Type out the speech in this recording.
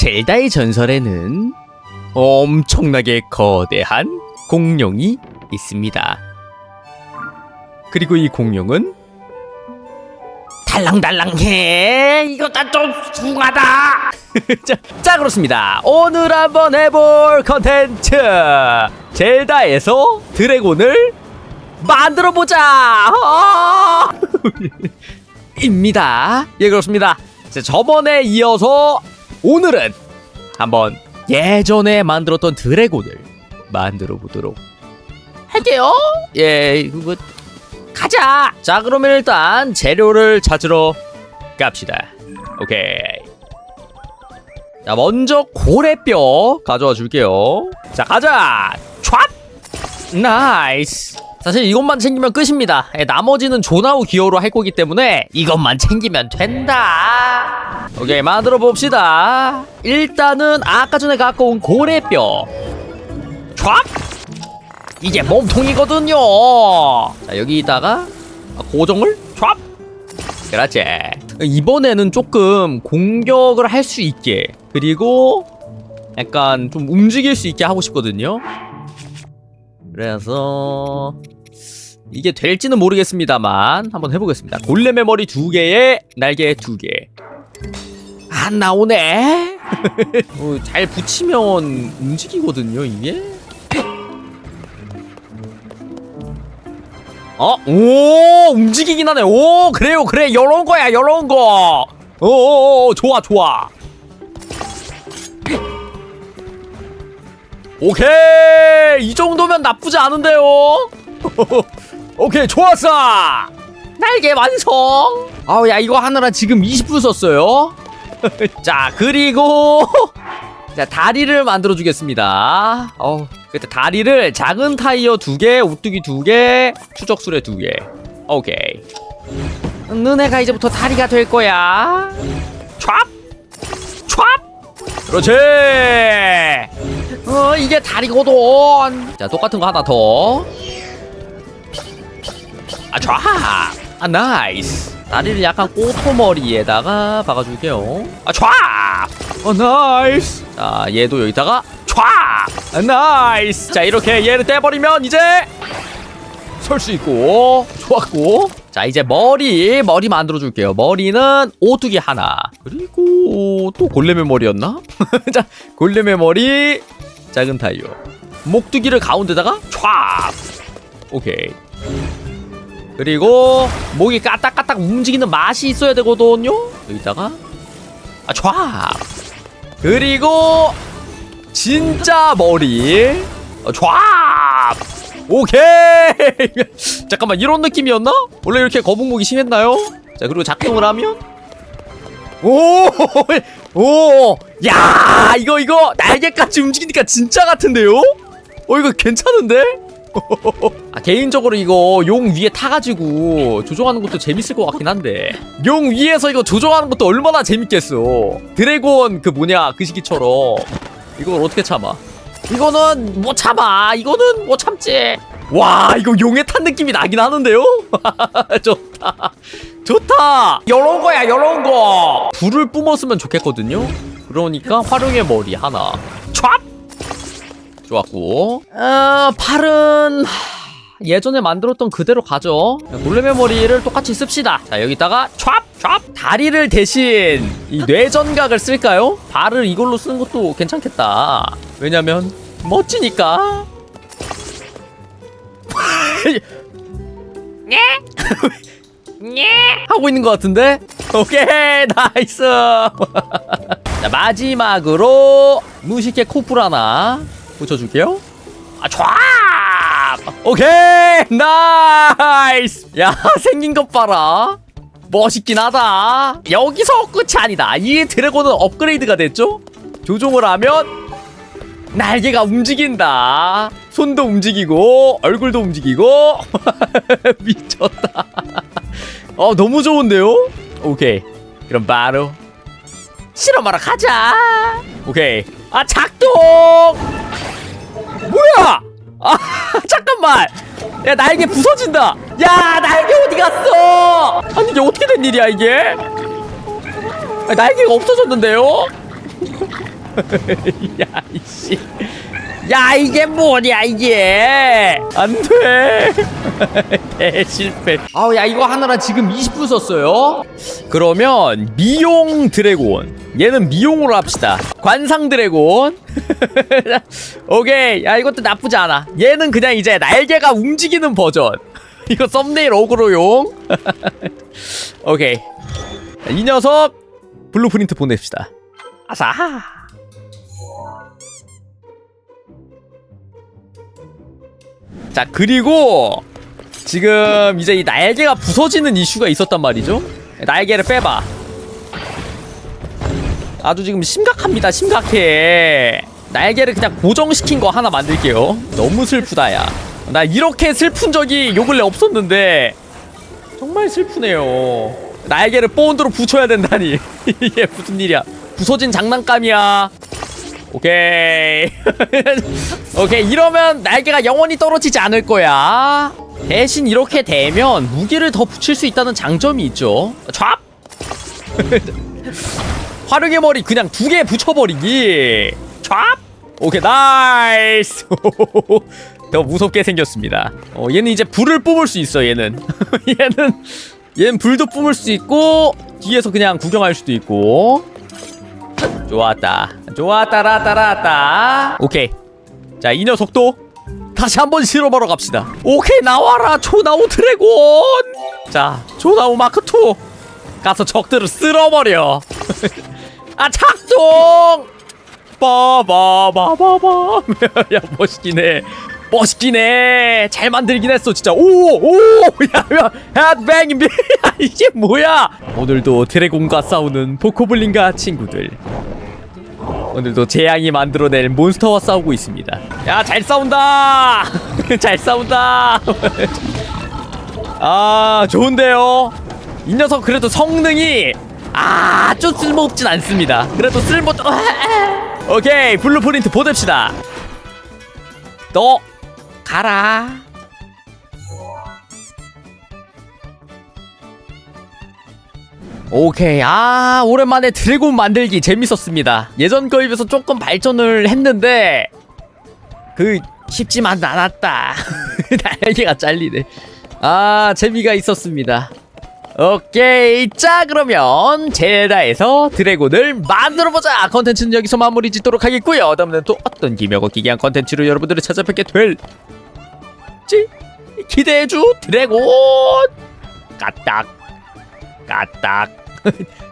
젤다의 전설에는 엄청나게 거대한 공룡이 있습니다. 그리고 이 공룡은 달랑달랑해. 이거가 좀 숭하다. 자, 자, 그렇습니다. 오늘 한번 해볼 컨텐츠. 젤다에서 드래곤을 만들어 보자. 어! 입니다. 예, 그렇습니다. 자, 저번에 이어서 오늘은 한번 예전에 만들었던 드래곤을 만들어 보도록 할게요. 예, 그거 가자. 자, 그러면 일단 재료를 찾으러 갑시다. 오케이. 자, 먼저 고래뼈 가져와 줄게요. 자, 가자. 촤! 나이스. 사실 이것만 챙기면 끝입니다. 예, 나머지는 조나우 기어로 할 거기 때문에 이것만 챙기면 된다. 오케이, 만들어 봅시다. 일단은 아까 전에 갖고 온 고래뼈. 촤! 이게 몸통이거든요. 자, 여기다가 고정을 촤! 그렇지. 이번에는 조금 공격을 할 수 있게 그리고 약간 좀 움직일 수 있게 하고 싶거든요. 그래서 이게 될지는 모르겠습니다만 한번 해보겠습니다. 골렘의 머리 두 개에 날개 두 개. 안 나오네. 어, 잘 붙이면 움직이거든요 이게. 어? 오 움직이긴 하네. 오 그래요 그래 요런 거야 요런 거. 오오오 좋아 좋아. 오케이 이 정도면 나쁘지 않은데요. 오케이 좋았어. 날개 완성. 아우 야 이거 하느라 지금 20분 썼어요. 자 그리고 자 다리를 만들어 주겠습니다. 어 그때 다리를 작은 타이어 두 개, 우뚝이 두 개, 추적수레 두 개. 오케이. 너네가 이제부터 다리가 될 거야. 촤! 촤! 그렇지. 어 이게 다리거든. 자 똑같은 거 하나 더. 아 촤! 아 나이스. 다리를 약간 꼬토머리에다가 박아줄게요. 아 촤! 어 나이스. 자 얘도 여기다가 촤! 아, 나이스. 자 이렇게 얘를 떼버리면 이제 설 수 있고 좋았고. 자 이제 머리 머리 만들어 줄게요. 머리는 오뚜기 하나. 그리고 또 골렘의 머리였나? 자 골렘의 머리 작은 타이어. 목뚜기를 가운데다가 촤! 오케이. 그리고 목이 까딱까딱 움직이는 맛이 있어야 되거든요. 여기다가 아 촤. 그리고 진짜 머리 어, 촤. 오케이. 잠깐만 이런 느낌이었나? 원래 이렇게 거북목이 심했나요? 자 그리고 작동을 하면 오, 오, 야, 이거 이거 날개까지 움직이니까 진짜 같은데요? 어 이거 괜찮은데? 아, 개인적으로 이거 용 위에 타가지고 조종하는 것도 재밌을 것 같긴 한데. 용 위에서 이거 조종하는 것도 얼마나 재밌겠어. 드래곤 그 뭐냐 그 시기처럼. 이걸 어떻게 참아? 이거는 못 참아. 이거는 못 참지. 와 이거 용에 탄 느낌이 나긴 하는데요? 좋다. 좋다. 요런 거야 요런 거. 불을 뿜었으면 좋겠거든요? 그러니까 활용의 머리 하나. 촤 좋았고 어, 팔은 하, 예전에 만들었던 그대로 가죠 골렘의 머리를 똑같이 씁시다 자 여기다가 촤! 촤! 다리를 대신 이 뇌전각을 쓸까요? 발을 이걸로 쓰는 것도 괜찮겠다 왜냐면 멋지니까 네? 네? 하고 있는 것 같은데? 오케이 나이스 자 마지막으로 무식의 코뿔 하나 붙여줄게요. 아, 촤! 오케이! 나이스! 야, 생긴 것 봐라. 멋있긴 하다. 여기서 끝이 아니다. 이 드래곤은 업그레이드가 됐죠? 조종을 하면 날개가 움직인다. 손도 움직이고, 얼굴도 움직이고. 미쳤다. 어, 너무 좋은데요? 오케이. 그럼 바로 실험하러 가자. 오케이. 아, 작동! 뭐야? 아 잠깐만. 야 날개 부서진다. 야 날개 어디 갔어? 아니 이게 어떻게 된 일이야 이게? 아, 날개가 없어졌는데요? 야 이씨 야 이게 뭐냐 이게? 안돼. 대실패. 아우 야 이거 하느라 지금 20분 썼어요. 그러면 미용 드래곤. 얘는 미용으로 합시다. 관상 드래곤. 오케이. 야 이것도 나쁘지 않아. 얘는 그냥 이제 날개가 움직이는 버전. 이거 썸네일 어그로용. 오케이. 자, 이 녀석 블루프린트 보냅시다. 아사 자 그리고 지금 이제 이 날개가 부서지는 이슈가 있었단 말이죠. 날개를 빼봐. 아주 지금 심각합니다 심각해. 날개를 그냥 고정시킨 거 하나 만들게요. 너무 슬프다 야나 이렇게 슬픈 적이 요 근래 없었는데 정말 슬프네요. 날개를 본드로 붙여야 된다니. 이게 무슨 일이야? 부서진 장난감이야 오케이. 오케이 이러면 날개가 영원히 떨어지지 않을 거야. 대신 이렇게 되면 무기를 더 붙일 수 있다는 장점이 있죠. 촤 화룡의 머리 그냥 두 개 붙여버리기. 촤 오케이 나이스. 더 무섭게 생겼습니다. 어, 얘는 이제 불을 뿜을 수 있어 얘는. 얘는 얘는 불도 뿜을 수 있고 뒤에서 그냥 구경할 수도 있고 좋았다. 좋았다 라따 라따. 오케이. 자 이 녀석도 다시 한번 실험하러 갑시다. 오케이 나와라. 초나오 드래곤. 자 초나오 마크2 가서 적들을 쓸어버려. 아 작동! 빠바바바바. 야 멋있긴 해 멋있긴 해잘 만들긴 했어 진짜. 오 오 야 야 핫뱅 야 이게 뭐야? 오늘도 드래곤과 싸우는 보코블린과 친구들. 오늘도 재앙이 만들어낼 몬스터와 싸우고 있습니다. 야 잘 싸운다! 잘 싸운다! 아 좋은데요? 이 녀석 그래도 성능이 아주 쓸모없진 않습니다. 그래도 쓸모 오케이 블루프린트 보냅시다. 너 가라. 오케이. 아 오랜만에 드래곤 만들기 재밌었습니다. 예전 거에 비해서 조금 발전을 했는데 그 쉽지만 않았다. 날개가 잘리네. 아 재미가 있었습니다. 오케이. 자 그러면 제다에서 드래곤을 만들어보자. 컨텐츠는 여기서 마무리 짓도록 하겠고요. 다음에는 또 어떤 기묘하고 기괴한 컨텐츠로 여러분들을 찾아뵙게 될 지? 기대해줘 드래곤! 까딱 까딱